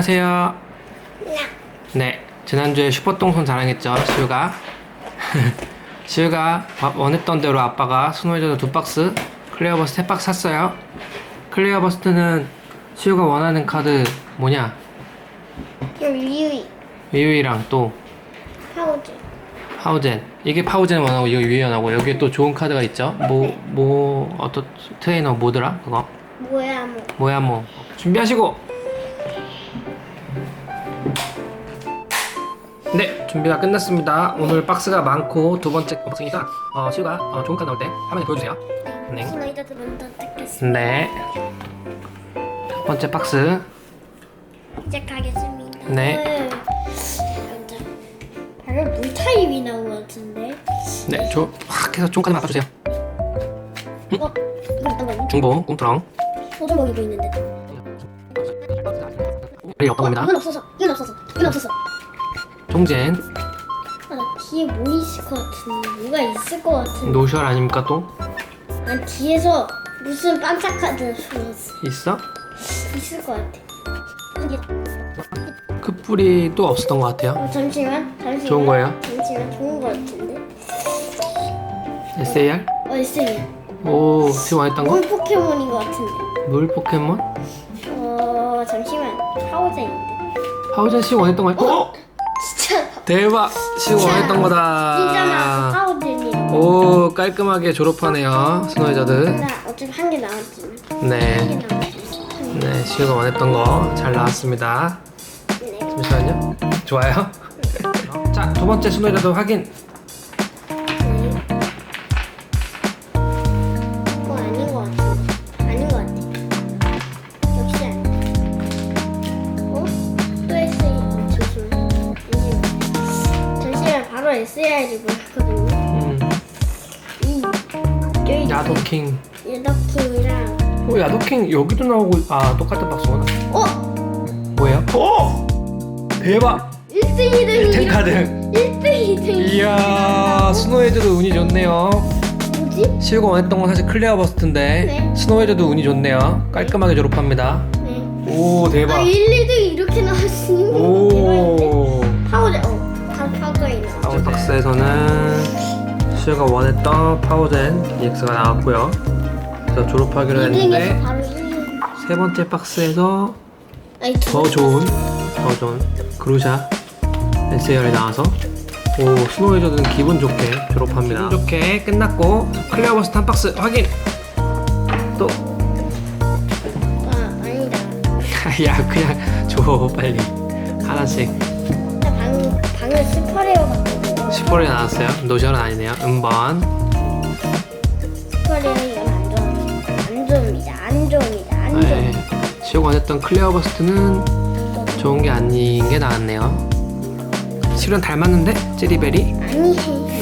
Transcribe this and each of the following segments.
안녕하세요. 네, 지난주에 슈퍼똥손 자랑했죠, 시우가. 시우가 와- 원했던 대로 아빠가 스노이저드 두 박스, 클리어 버스트 세 박스 샀어요. 클리어 버스트는 시우가 원하는 카드 뭐냐? 유유 유유이랑 또 파우치 파우젠. 이게 파우젠 원하고 이거 유유 원하고 여기에 또 좋은 카드가 있죠. 뭐, 뭐, 어떤 트레이너 뭐더라? 그거? 뭐야 뭐 뭐야 뭐. 준비하시고. 네, 준비가 끝났습니다. 오늘 박스가 많고 두 번째 박스니까 어, 시우가 어, 좋은 카드 나올 때 화면에 보여주세요. 네. 슬라이더도 먼저 뜯겠습니다 네. 첫 번째 박스. 시작하겠습니다 네. 먼저 방금 물 타입이 나온 것 같은데 네, 저확 해서 좀 카드만 바꿔주세요. 어? 이거? 중보, 꽁트렁. 소주먹이고 있는데 이 어떤 겁니다. 이건 없어서 이건 없어서 이건 없어서 종젠, 아, 나 뒤에 뭐 있을 것 같은데 뭐가 있을 것 같은데 노셜 아닙니까 또? 난 뒤에서 무슨 반짝카드 주었어 있어? 있을 것 같아 이게 그 뿌리 또 없었던 것 같아요. 어, 잠시만 잠시만 좋은 거예요? 잠시만 좋은 거 같은데 SAR? 어 있어요 오, 지금 원했던 거? 물 포켓몬인 것 같은데 물 포켓몬? 어 잠시만 파워제인데. 파우젠 씨 원했던 거? 어? 진짜. 대박! 씨 원했던 거다. 진짜나 파워제니 오 깔끔하게 졸업하네요 스노이저드 나 어차피 한 개 나왔지 한개 네, 나왔지. 네 시우가 원했던 거 잘 나왔습니다. 네. 잠시만요. 좋아요. 자 두 번째 스노이저드 확인 바로 SER이 보였거든요. 음, 이 여기 야도킹. 예더킹이랑 오 야도킹 여기도 나오고 아 똑같은 박스구나. 어? 뭐예요? 오! 대박! 1등 2등이 1등. 카드. 1등 2등이 이야 스노이저드 운이 좋네요. 뭐지? 시우가 원했던 건 사실 클리어 버스트인데 네. 스노이저드 운이 좋네요. 깔끔하게 졸업합니다. 네. 오 대박. 아 1, 2등이 이렇게 나왔으니 대박인데? 오 파워제 어 파- 파워제인 나왔어 다운 박스에서는 시우가 원했던 파워젠 EX가 나왔고요. 그래서 졸업하기로 2등에서 했는데 바로 1등 세 번째 박스에서 아니 더 좋은 더 좋은 그루샤 SAR이 나와서 오 스노이저드는 기분 좋게 졸업합니다. 기분 좋게 끝났고 클리어 버스트 한 박스 확인. 또! 아 아니다. 야 그냥 줘 빨리. 하나씩. 나 방, 방을 스퍼레어 봤거든요 슈퍼리 나왔어요. 노션은 아니네요. 음번 스퍼레어 이건 안 좋아합니다 안 좋습니다 안 좋습니다 안 네. 좋습니다 시우가 원했던 클리어 버스트는 좋은 게 아닌 게 나왔네요. 실은 닮았는데 찌리베리 아니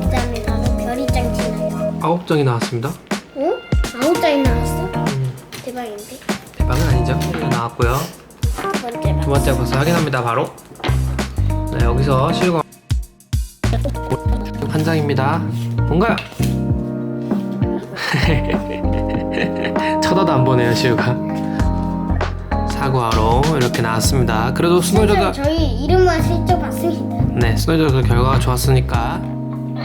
그다음에 나도 별이 짱 지나요 아홉 장이 나왔습니다. 어? 아홉 장이 나왔어? 음, 대박인데 대박은 아니죠. 이거 나왔고요. 두 번째 박스 확인합니다. 바로 네, 여기서 실과 한 장입니다. 뭔가요? 쳐다도 안 보네요, 시우가. 사과로 이렇게 나왔습니다. 그래도 방 저희 이름만 슬쩍 봤습니다 네, 스노이저드 결과가 좋았으니까 음...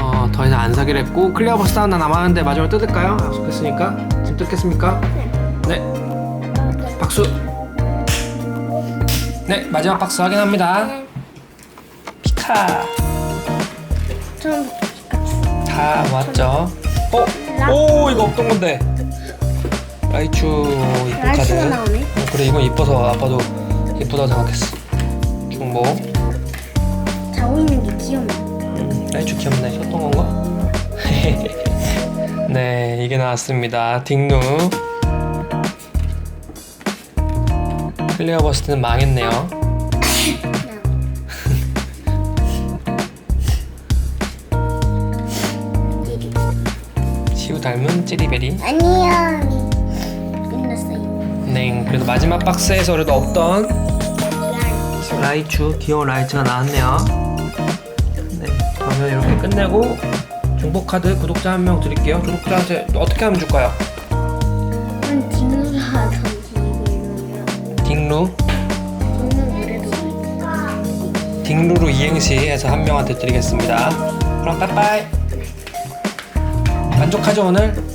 어, 더 이상 안 사기로 했고 클리어 버스 하나 남았는데 마지막으로 뜯을까요? 약속했으니까 지금 뜯겠습니까? 네 박수. 네 마지막 박스 확인합니다. 피카 다 왔죠? 어? 오 이거 없던 건데. 라이츄 이쁜 카드. 나오네? 어, 그래 이건 이뻐서 아빠도 이쁘다고 생각했어. 중보 자고 있는 게 귀엽네. 음, 라이츄 귀엽네. 썼던 건가? 네 이게 나왔습니다. 딩누 클리어 버스트는 망했네요. 시우 닮은 찌리베리? 끝났어요. 네 그래도 마지막 박스에서 그래도 없던 라이츄. 귀여운 라이츠가 나왔네요. 네 그러면 이렇게 끝내고 중복 카드 구독자 한 명 드릴게요. 구독자한테 어떻게 하면 줄까요? 딩루루? 딩루루 이행시 해서 한 명한테 드리겠습니다. 그럼 빠빠이. 만족하죠 오늘?